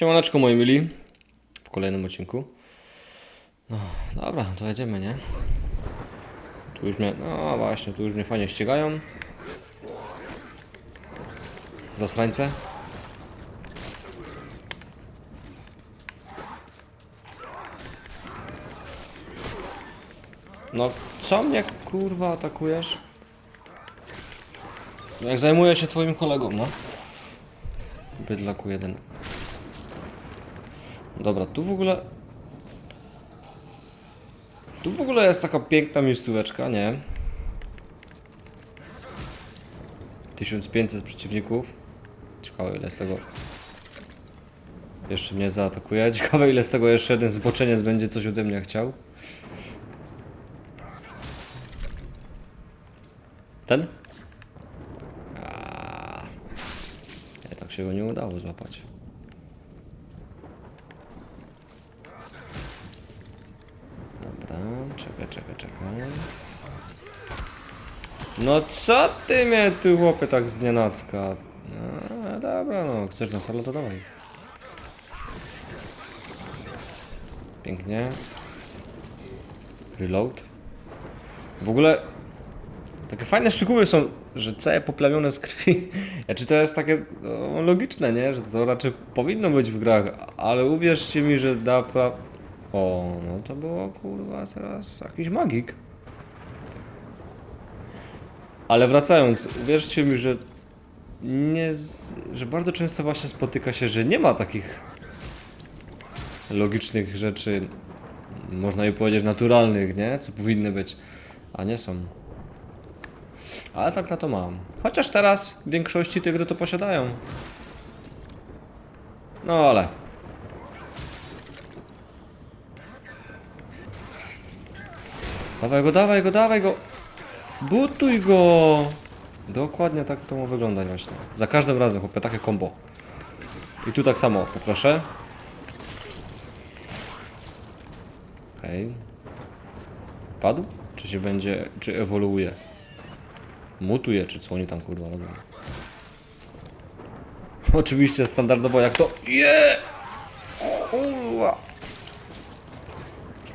Siemaneczko moi mili W kolejnym odcinku No dobra, to jedziemy, nie? Tu już mnie, no właśnie, tu już mnie fajnie ścigają Zasrańce No co mnie kurwa atakujesz? Jak zajmuję się twoim kolegą, no Bydlaku jeden. Dobra, tu w ogóle... Tu w ogóle jest taka piękna miejscóweczka, nie? 1500 przeciwników. Ciekawe ile z tego... Jeszcze mnie zaatakuje. Ciekawe ile z tego jeszcze jeden zboczeniec będzie coś ode mnie chciał. Ten? Aaaa. Nie, tak się go nie udało złapać. Dobra, czekaj, czekaj, czekaj. No co ty mnie tu chłopie tak z nienacka? No dobra, no chcesz na salę to dawaj. Pięknie. Reload. W ogóle takie fajne szczegóły są, że całe poplamione z krwi. Ja, czy to jest takie no, logiczne, nie? Że to raczej powinno być w grach, ale uwierzcie mi, że da pra... O, no to było kurwa teraz jakiś magik. Ale wracając, uwierzcie mi, że nie, że bardzo często właśnie spotyka się, że nie ma takich logicznych rzeczy, można by powiedzieć naturalnych, nie? Co powinny być, a nie są. Ale tak na to mam. Chociaż teraz w większości te gry to posiadają. No ale. Dawaj go, dawaj go, dawaj go. Butuj go. Dokładnie tak to ma wyglądać właśnie. Za każdym razem, chłopie, takie combo. I tu tak samo, poproszę. Okej. Padł? Czy się będzie, czy ewoluuje? Mutuje, czy co oni tam kurwa robią. Oczywiście standardowo jak to... Je! Kurwa!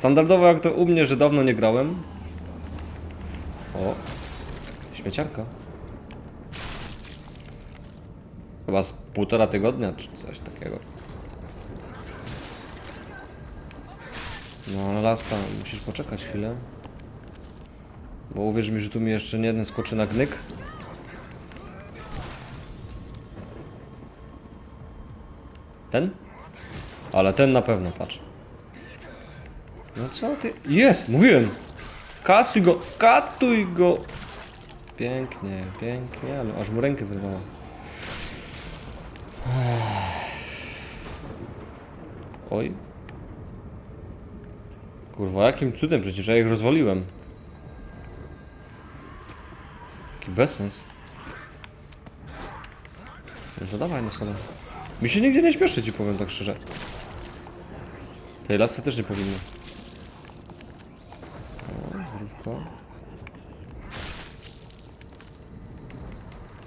Standardowo jak to u mnie, że dawno nie grałem. O! Śmieciarka. Chyba z półtora tygodnia, czy coś takiego. No laska, musisz poczekać chwilę. Bo uwierz mi, że tu mi jeszcze nie jeden skoczy na gnyk. Ten? Ale ten na pewno, patrz. No co ty? Jest, mówiłem! Kasuj go, katuj go! Pięknie, pięknie, ale aż mu rękę wyrwała. Oj. Kurwa, jakim cudem? Przecież ja ich rozwaliłem. Jaki bezsens. No dawaj na salę. Mi się nigdzie nie śpieszy, ci powiem tak szczerze. Tej lasce też nie powinno. O, zdrówko.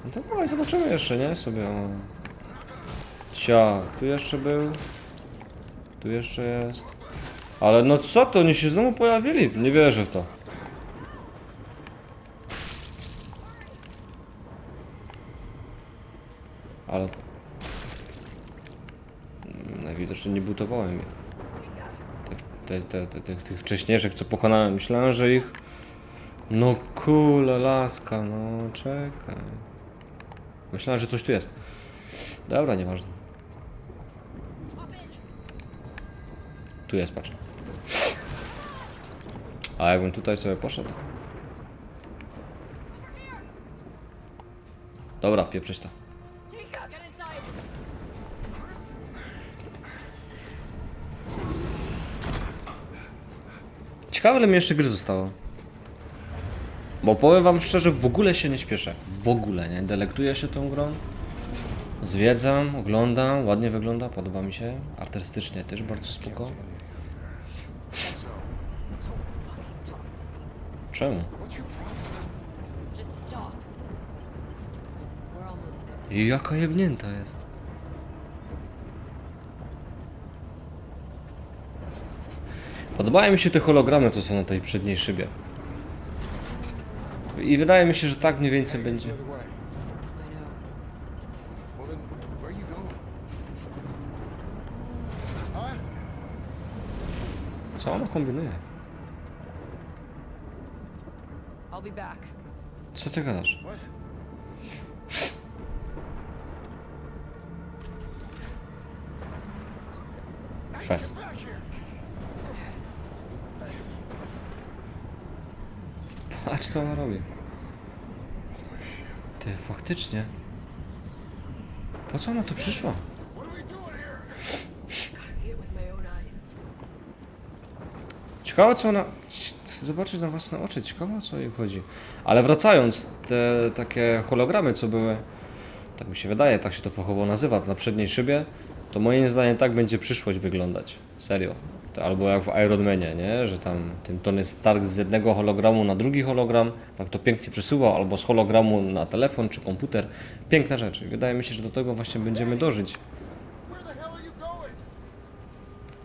No to dawaj, zobaczymy jeszcze, nie? Sobie o... Cia, tu jeszcze był. Tu jeszcze jest. Ale no co to, oni się znowu pojawili? Nie wierzę w to. Ale... Mm, Najwidoczniej nie butowałem ich. Te, te, te, te, tych wcześniejszych, co pokonałem, myślałem, że ich... No kule, laska, no czekaj. Myślałem, że coś tu jest. Dobra, nieważne. Tu jest, patrz. A jakbym tutaj sobie poszedł? Dobra, pieprzyć to. Ciekawe, ile mi jeszcze gry zostało. Bo powiem wam szczerze, w ogóle się nie śpieszę. W ogóle, nie? Delektuję się tą grą. Zwiedzam, oglądam, ładnie wygląda, podoba mi się. Artystycznie też bardzo spoko. Czemu? I jaka jebnięta jest. Podobają mi się te hologramy, co są na tej przedniej szybie. I wydaje mi się, że tak mniej więcej będzie. Co ona kombinuje? Co ty gadasz? Fest. Back here. Patrz co ona robi. Ty, faktycznie. Po co ona tu przyszła? Ciekawe co ona... Chcę zobaczyć na własne oczy, ciekawe o co jej chodzi. Ale wracając, te takie hologramy co były, tak mi się wydaje, tak się to fachowo nazywa, na przedniej szybie, to moim zdaniem tak będzie przyszłość wyglądać. Serio. Albo jak w Iron Manie, nie? Że tam ten Tony Stark z jednego hologramu na drugi hologram, tak to pięknie przesuwał, albo z hologramu na telefon czy komputer. Piękna rzecz. Wydaje mi się, że do tego właśnie będziemy dożyć.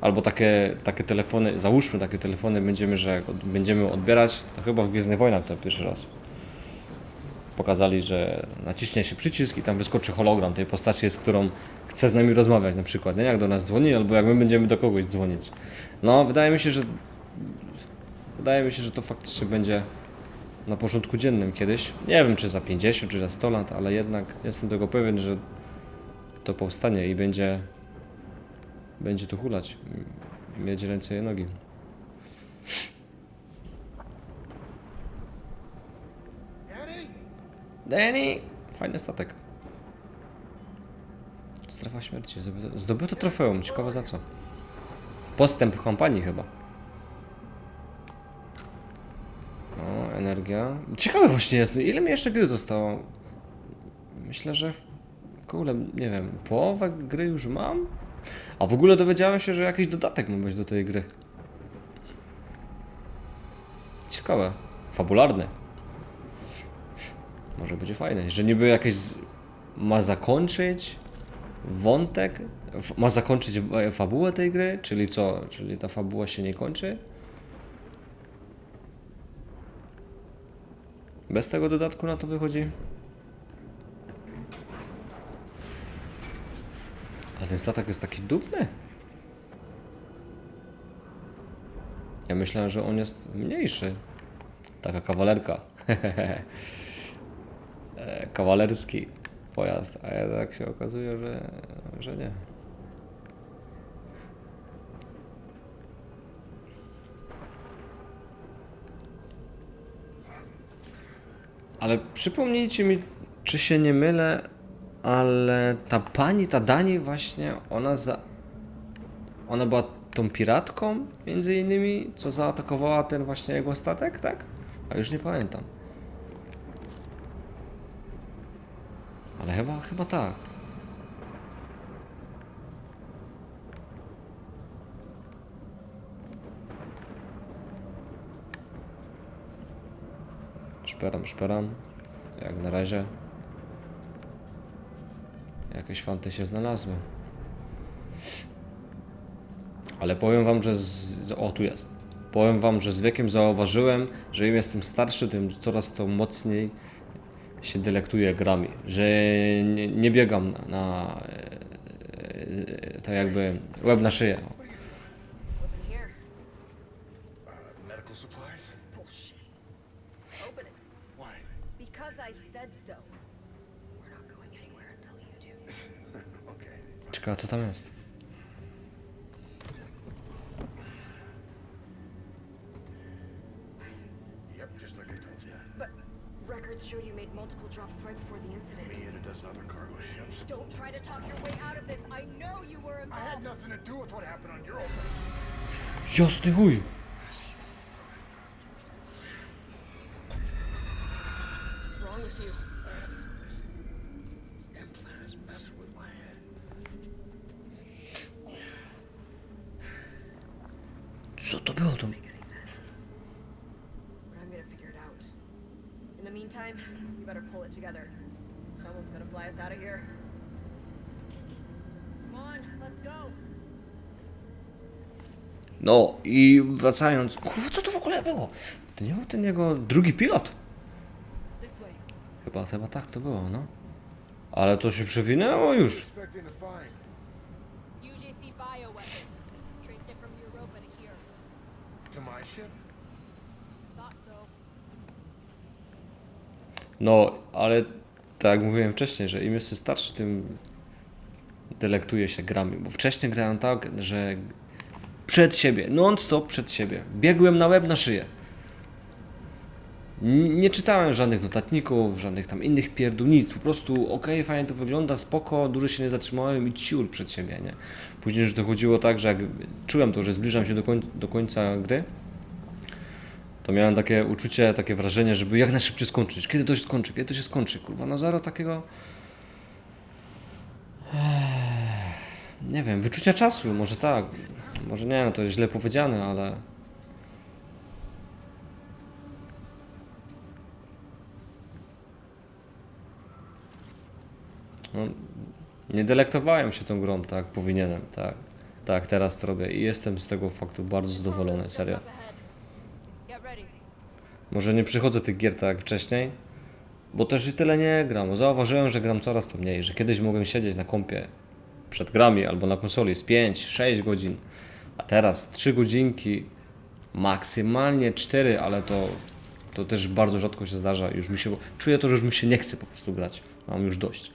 Albo takie, takie telefony, załóżmy takie telefony będziemy, że jak będziemy odbierać, to chyba w Gwiezdnych Wojnach to pierwszy raz. Pokazali, że naciśnie się przycisk i tam wyskoczy hologram tej postaci, z którą chce z nami rozmawiać na przykład, nie? Jak do nas dzwoni, albo jak my będziemy do kogoś dzwonić. No, wydaje mi się, że wydaje mi się, że to faktycznie będzie na porządku dziennym kiedyś. Nie wiem, czy za 50, czy za 100 lat, ale jednak jestem tego pewien, że to powstanie i będzie będzie tu hulać. Mieć ręce i nogi. Danny! Fajny statek. Strefa śmierci. Zdobyto, zdobyto trofeum. Ciekawe za co. Postęp kompanii chyba. O, energia. Ciekawe właśnie jest. Ile mi jeszcze gry zostało? Myślę, że... w- Kurde, nie wiem. Połowę gry już mam? A w ogóle dowiedziałem się, że jakiś dodatek ma być do tej gry. Ciekawe. Fabularny. Może będzie fajne. Że niby jakieś ma zakończyć wątek, ma zakończyć e, fabułę tej gry, czyli co? Czyli ta fabuła się nie kończy? Bez tego dodatku na to wychodzi? A ten statek jest taki dupny? Ja myślałem, że on jest mniejszy. Taka kawalerka. E, Kawalerski pojazd, a jednak się okazuje, że, że nie. Ale przypomnijcie mi, czy się nie mylę, ale ta pani, ta Dani właśnie, ona za... Ona była tą piratką, między innymi, co zaatakowała ten właśnie jego statek, tak? A już nie pamiętam. Ale chyba, chyba tak. Szperam, szperam. Jak na razie. Jakieś fanty się znalazły. Ale powiem wam, że z... O, tu jest. Powiem wam, że z wiekiem zauważyłem, że im jestem starszy, tym coraz to mocniej się delektuję grami. Że nie, nie biegam na, na e, e, tak jakby łeb na szyję. What's in here? Uh, medical supplies? Bullshit. Open it. Why? Because I said so. We're not going anywhere until you do. Okay. Ciekawe co tam jest. Yep, just like I told you. But records show you made multiple drops right before the incident. Me and a dozen other cargo ships. Don't try to talk your way out of this. I know you were I had involved. nothing to do with what happened on Europa. Jasny chuj! What's wrong with you? This, this, this implant is messing with my head. Co to było to? But I'm gonna figure it out. In the meantime, you better pull it together. Someone's gonna fly us out of here. Come on, let's go. No i wracając, kurwa, co to w ogóle było? To nie był ten jego drugi pilot? Chyba, chyba tak to było, no. Ale to się przewinęło już. Expecting to find. UJC bioweapon. Traced it from Europa to here. To my ship? Thought so. No, ale tak jak mówiłem wcześniej, że im jestem starszy, tym delektuję się grami. Bo wcześniej grałem tak, że przed siebie, non-stop przed siebie. Biegłem na łeb na szyję. Nie czytałem żadnych notatników, żadnych tam innych pierdół, nic. Po prostu okej, fajnie to wygląda, spoko, dużo się nie zatrzymałem i ciur przed siebie, nie? Później już dochodziło tak, że jak czułem to, że zbliżam się do, koń- do końca gry, to miałem takie uczucie, takie wrażenie, żeby jak najszybciej skończyć. Kiedy to się skończy? Kiedy to się skończy? Kurwa, no zero takiego... Nie wiem, wyczucia czasu, może tak. Może nie, no to jest źle powiedziane, ale... No, nie delektowałem się tą grą tak powinienem, tak. Tak, teraz to robię i jestem z tego faktu bardzo zadowolony, serio. Może nie przychodzę tych gier tak jak wcześniej, bo też i tyle nie gram. Bo Zauważyłem, że gram coraz to mniej, że kiedyś mogłem siedzieć na kompie przed grami albo na konsoli z 5-6 godzin, a teraz 3 godzinki, maksymalnie 4, ale to, to też bardzo rzadko się zdarza. Już mi się, czuję to, że już mi się nie chce po prostu grać. Mam już dość.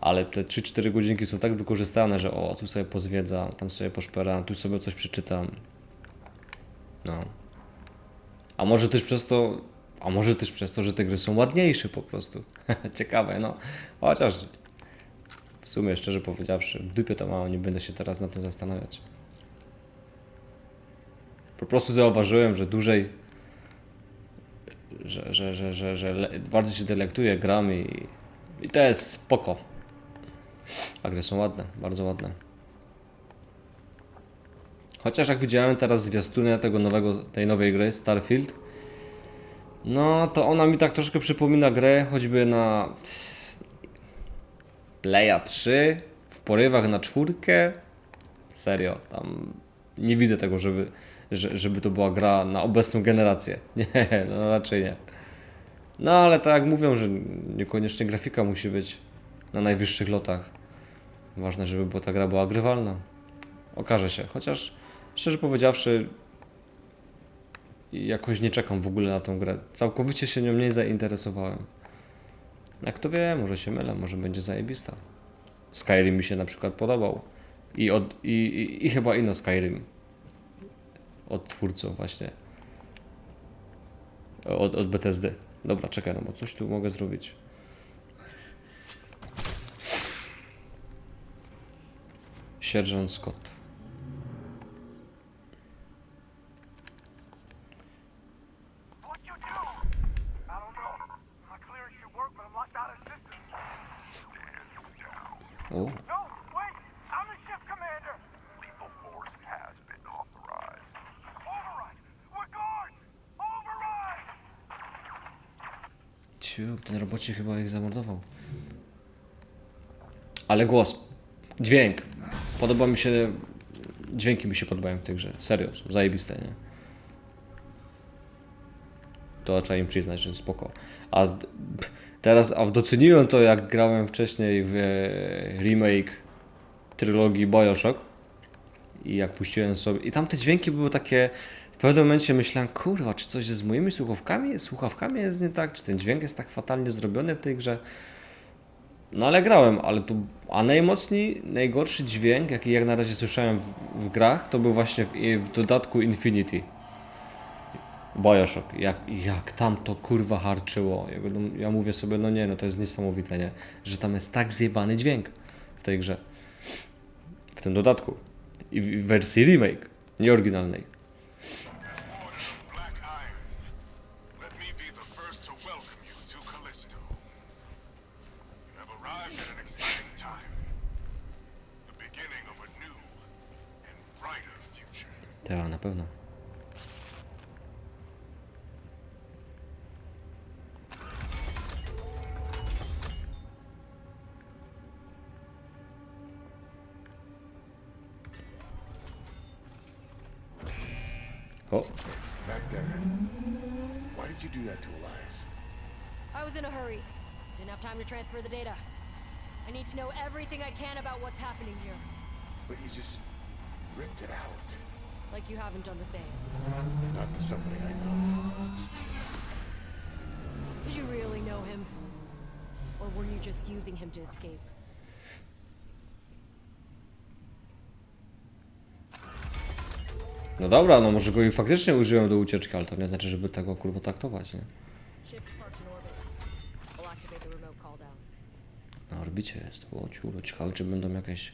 Ale te 3-4 godzinki są tak wykorzystane, że o, tu sobie pozwiedzam, tam sobie poszperam, tu sobie coś przeczytam. No. A może też przez to, a może też przez to, że te gry są ładniejsze po prostu. Ciekawe, no. Chociaż w sumie, szczerze powiedziawszy, w dupie to mało, nie będę się teraz na tym zastanawiać. Po prostu zauważyłem, że dłużej, że, że, że, że, że bardziej się delektuję grami i, i to jest spoko. A gry są ładne, bardzo ładne. Chociaż jak widziałem teraz zwiastuny tego nowego, tej nowej gry, Starfield, no to ona mi tak troszkę przypomina grę choćby na Leia 3, w porywach na czwórkę. Serio, tam nie widzę tego, żeby, że, żeby to była gra na obecną generację. Nie, no raczej nie. No ale tak jak mówią, że niekoniecznie grafika musi być na najwyższych lotach. Ważne, żeby ta gra była grywalna. Okaże się, chociaż szczerze powiedziawszy, jakoś nie czekam w ogóle na tą grę. Całkowicie się nią nie zainteresowałem. Jak to wie, może się mylę, może będzie zajebista. Skyrim mi się na przykład podobał. I, od, i, i, i chyba inno Skyrim. Od twórców właśnie. Od, od BTSD. Dobra, czekaj, no bo coś tu mogę zrobić. Sierżant Scott. What you do? I don't know. My clearance should work, but I'm locked out of system. O, No, wait! I'm the ship commander! Lethal force has been authorized. Override! We're guards! Override! Chyba ich zamordował. Ale głos, dźwięk. Podoba mi się. Dźwięki mi się podobają w tej grze. Serio, są zajebiste, nie? To trzeba im przyznać, że spoko. A teraz, a doceniłem to, jak grałem wcześniej w e, remake trylogii Bioshock. I jak puściłem sobie. I tam te dźwięki były takie. W pewnym momencie myślałem, kurwa, czy coś z moimi słuchawkami? Słuchawkami jest nie tak? Czy ten dźwięk jest tak fatalnie zrobiony w tej grze? No ale grałem, ale tu. A najmocniej, najgorszy dźwięk, jaki jak na razie słyszałem w, w grach, to był właśnie w, w dodatku Infinity. Bioshock. Jak, jak tam to kurwa harczyło. Ja, no, ja mówię sobie, no nie, no to jest niesamowite, nie? Że tam jest tak zjebany dźwięk w tej grze. W tym dodatku. I w wersji remake, nie oryginalnej. Tak, na pewno. O, Back there. Why did you do that to Elias? I was in a hurry. Didn't have time to transfer the data. I need to know everything I can about what's happening here. But you just ripped it out. Like you haven't done the same. Not to somebody I know. Did you really know him? Or were you just using him to escape? no dobra, no może go i faktycznie użyłem do ucieczki, ale to nie znaczy, żeby tego kurwa traktować, nie? Ship's parked in orbit. I'll activate the remote call down. Na orbicie jest, o ciuro, ciekawe czy będą jakieś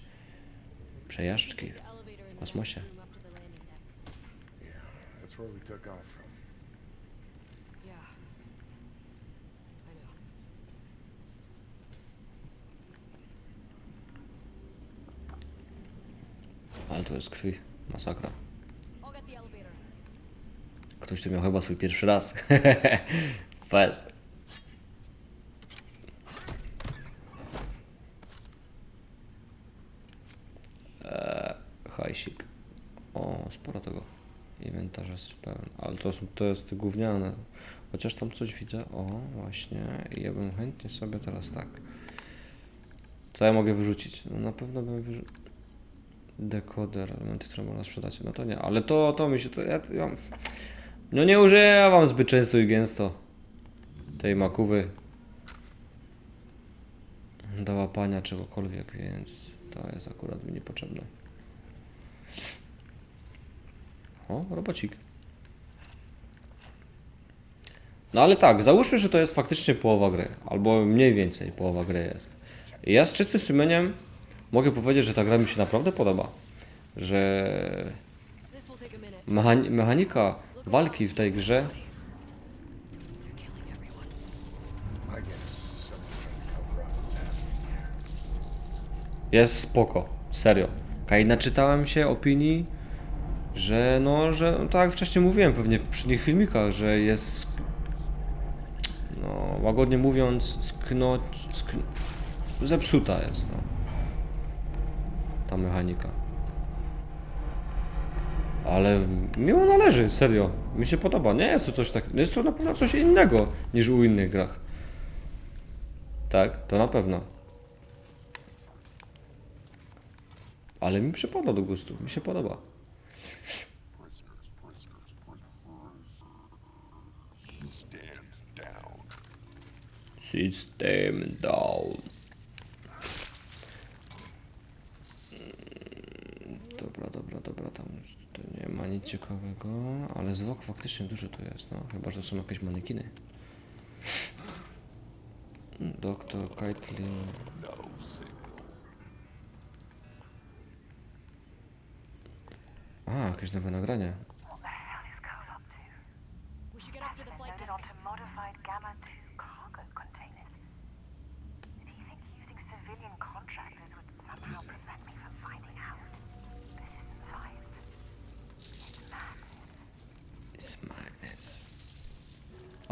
przejażdżki. The Kosmosie. next room up to the landing deck. Yeah, that's where we took off from. Yeah. I know. Ale to jest krwi, masakra. I'll get the elevator. Ktoś tu miał chyba swój pierwszy raz. Fez. Eee, hajsik. O, sporo tego. Inwentarz jest pełen. Ale to, są, to jest gówniane. Chociaż tam coś widzę. O, właśnie. I ja bym chętnie sobie teraz tak. Co ja mogę wyrzucić? No na pewno bym wyrzucił. Dekoder, elementy, które można sprzedać. No to nie, ale to, to mi się. To ja, ja, no nie używam zbyt często i gęsto tej makówy do łapania czegokolwiek, więc to jest akurat mi niepotrzebne. O, robocik. No ale tak, załóżmy, że to jest faktycznie połowa gry, albo mniej więcej połowa gry jest. I ja z czystym sumieniem mogę powiedzieć, że ta gra mi się naprawdę podoba. Że mechani- mechanika walki w tej grze. Jest spoko, serio. Kaj naczytałem się opinii, że no, że no, tak jak wcześniej mówiłem pewnie w poprzednich filmikach, że jest no, łagodnie mówiąc skno, skn, zepsuta jest no. ta mechanika. Ale miło należy, serio. Mi się podoba. Nie jest to coś tak, jest to na pewno coś innego niż u innych grach. Tak, to na pewno. Ale mi przypada do gustu, mi się podoba. Stand down. System down. Mm, Dobra, dobra, dobra, tam to nie ma nic ciekawego, ale zwłok faktycznie dużo tu jest, no, chyba, że są jakieś manekiny. Doktor Kaitlin. A, jakieś nowe nagranie.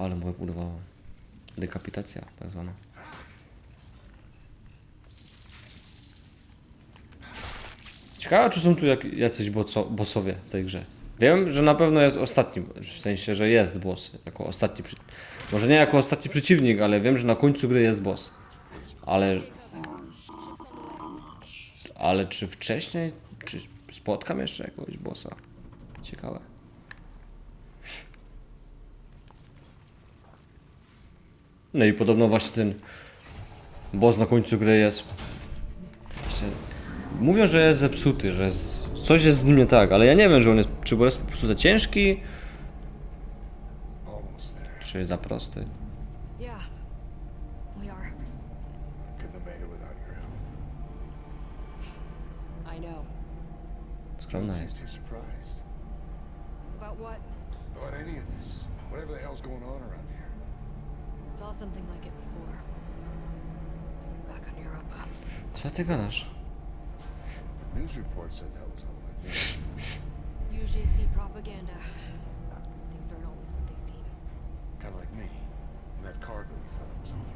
Ale mu budowało. Dekapitacja, tak zwana. Ciekawe, czy są tu jak, jacyś boso, bossowie w tej grze. Wiem, że na pewno jest ostatni, w sensie, że jest boss, jako ostatni, przy... może nie jako ostatni przeciwnik, ale wiem, że na końcu gry jest boss. Ale, ale czy wcześniej, czy spotkam jeszcze jakiegoś bossa? Ciekawe. No i podobno właśnie ten boss na końcu gry jest. Mówią, że jest zepsuty, że jest, coś jest z nim nie tak, ale ja nie wiem, że on jest, czy bo jest po prostu za ciężki, czy za prosty. Skromna jest. About what? about any of this. Whatever the hell's going on around. Saw something like it before. Back on Europa. Co ty gadasz? News report said that was all on. Usually see propaganda. Things aren't always what they seem. Kind of like me. In that cargo you thought it was home.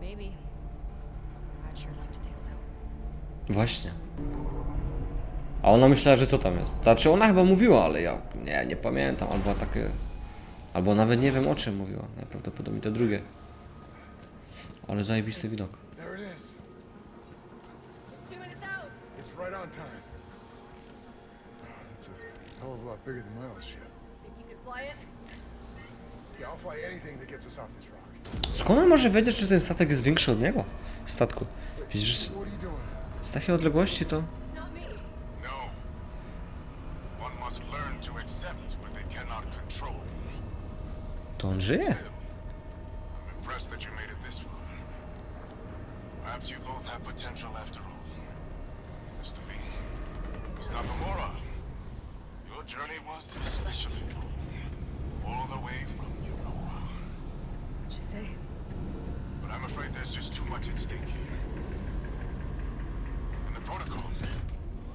Maybe. I'd sure like to think so. Właśnie. A ona myślała, że co tam jest. Znaczy ona chyba mówiła, ale ja nie, nie pamiętam. Albo takie... Albo nawet nie wiem o czym mówiła. Najprawdopodobniej to drugie. Ale zajebisty widok. There it is. Two minutes out. It's right on time. It's a hell of a lot bigger than my old ship. Think you could fly it? Yeah, I'll fly anything that gets us off this rock. Skąd on może wiedzieć, że ten statek jest większy od niego? Statku. Widzisz, z takiej odległości to... To on żyje? I'm impressed that you made it this far. Perhaps you both have potential after all. As to me, Miss Nakamura, your journey was especially long. All the way from Europa. What'd you say? But I'm afraid there's just too much at stake here. And the protocol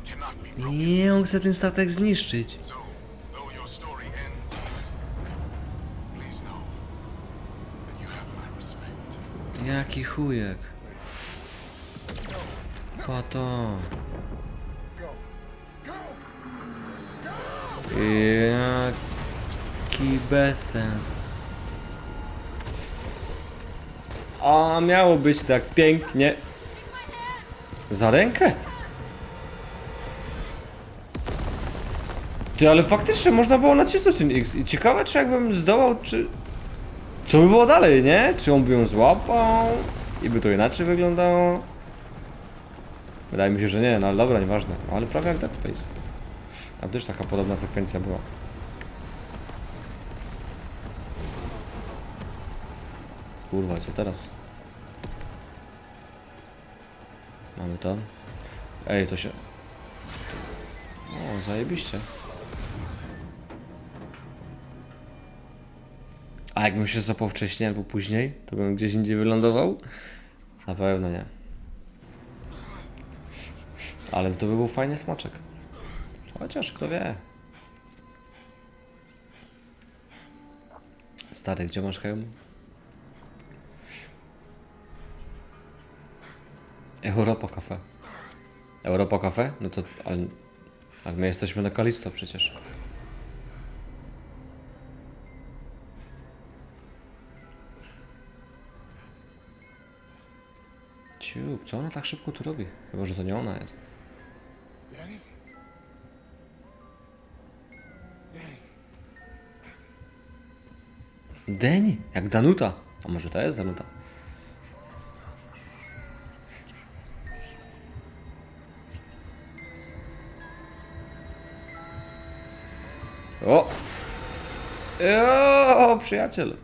cannot be broken. Nie, on chce ten statek zniszczyć. Jaki chujek. Go. Go! Jaki bezsens. A miało być tak pięknie. Za rękę? Ty, ale faktycznie można było nacisnąć ten X. I ciekawe, czy jakbym zdołał, czy... Co by było dalej, nie? Czy on by ją złapał? I by to inaczej wyglądało? Wydaje mi się, że nie, no ale dobra, nieważne. No, ale prawie jak Dead Space. Tam też taka podobna sekwencja była. Kurwa, co teraz? Mamy to. Ej, to się... O, zajebiście. Jakbym się zapał wcześniej albo później, to bym gdzieś indziej wylądował? Na pewno nie. Ale to by był fajny smaczek. Chociaż kto wie. Stary, gdzie masz hełm? Europa Cafe. Europa Cafe? No to... Ale, ale my jesteśmy na Kalisto przecież. Co ona tak szybko tu robi? Chyba, że to nie ona jest. Danny? Jak Danuta. A może to jest Danuta? O! O, przyjaciel!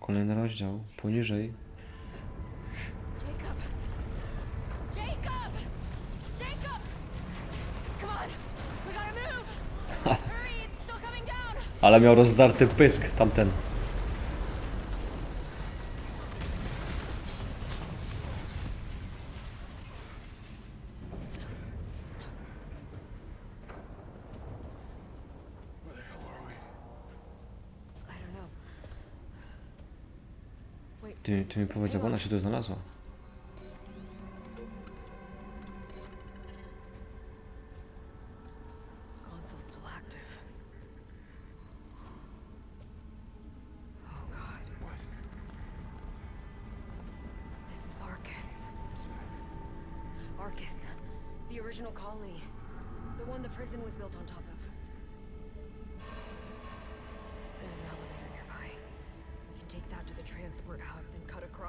Kolejny rozdział, poniżej. Jacob! Jacob! Jacob! Come on! We gotta move! Hurry! It's still coming down! Ale miał rozdarty pysk tamten. Where the hell are we? I don't know. Wait, Ty, ty mi powiedz, jak ona się tu znalazła. console's still active. Oh god. What? This is Arcus. Arcus. The original colony. The one the prison was built on top of.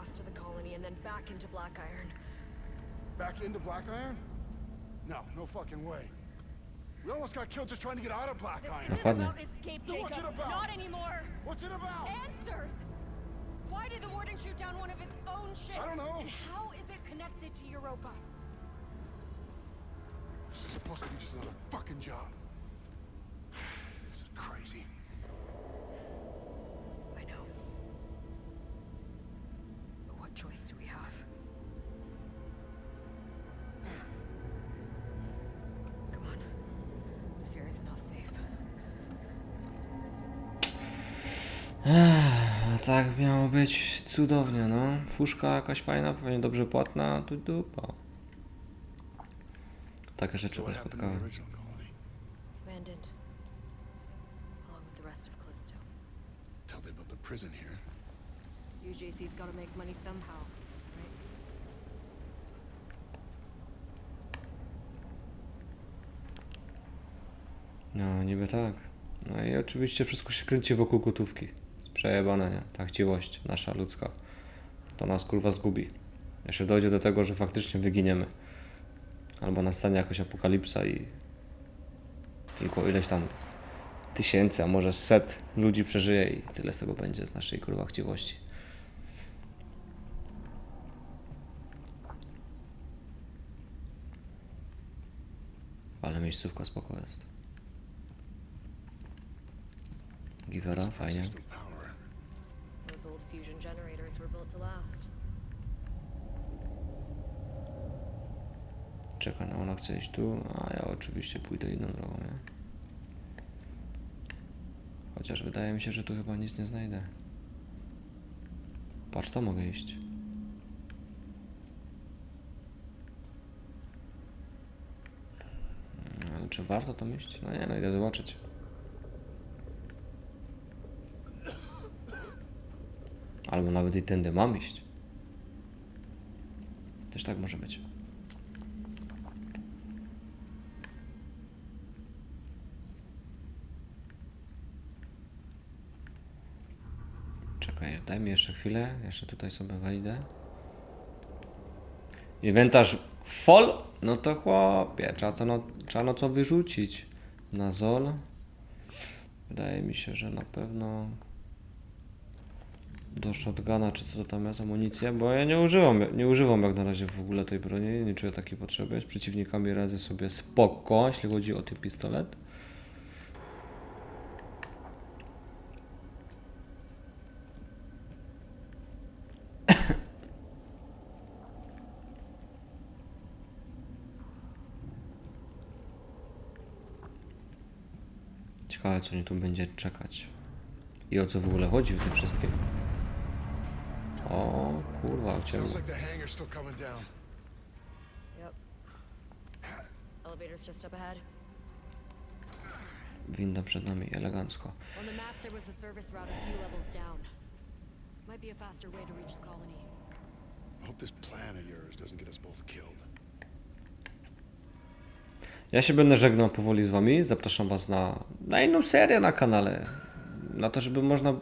Across to the colony, and then back into Black Iron. Back into Black Iron? No, no fucking way. We almost got killed just trying to get out of Black This Iron. isn't about escape, Then what's Jacob. it about? Not anymore. What's it about? Answers! Why did the warden shoot down one of his own ships? I don't know. And how is it connected to Europa? This is supposed to be just another fucking job. A tak miało być cudownie, no. Fuszka jakaś fajna, pewnie dobrze płatna, tu dupa. takie rzeczy the spotkały. original colony? Abandoned. Along with the rest of Callisto. Till they built the prison here. UJC's gotta make money somehow, right? No, niby tak. No i oczywiście wszystko się kręci wokół gotówki. Przejebane, nie? Ta chciwość nasza ludzka. To nas kurwa zgubi. Jeszcze dojdzie do tego, że faktycznie wyginiemy. Albo nastanie jakaś apokalipsa i tylko ileś tam tysięcy, a może set ludzi przeżyje i tyle z tego będzie z naszej kurwa chciwości. Ale miejscówka spoko jest. Givera, fajnie. Generators were built to last. Czeka na ona chce iść tu, a ja oczywiście pójdę inną drogą, nie? Chociaż wydaje mi się, że tu chyba nic nie znajdę. Patrz, to mogę iść. Mm, Ale czy warto tam iść? No nie, no idę zobaczyć. Albo nawet i tędy mam iść. Też tak może być. Czekaj, daj mi jeszcze chwilę. Jeszcze tutaj sobie wejdę. Inwentarz full? No to chłopie, trzeba to no, trzeba no co wyrzucić. Na zol. Wydaje mi się, że na pewno do shotguna, czy co to tam jest, amunicja, bo ja nie używam, nie używam jak na razie w ogóle tej broni, nie czuję takiej potrzeby. Z przeciwnikami radzę sobie spoko, jeśli chodzi o ten pistolet. Ciekawe, co mnie tu będzie czekać. I o co w ogóle chodzi w tym wszystkim. O kurwa, ciemno. Sounds like the hangar's still coming down. Yep. Elevator's just up ahead. Winda przed nami, elegancko. On the map, there was a service route a few levels down. Might be a faster way to reach the colony. I hope this plan of yours doesn't get us both killed. Ja się będę żegnał powoli z wami. Zapraszam was na, na inną serię na kanale. Na to, żeby można,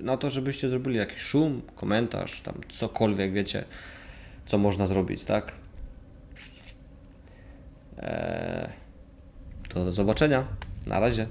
na to, żebyście zrobili jakiś szum, komentarz, tam cokolwiek, wiecie, co można zrobić, tak? Eee, to do zobaczenia. Na razie.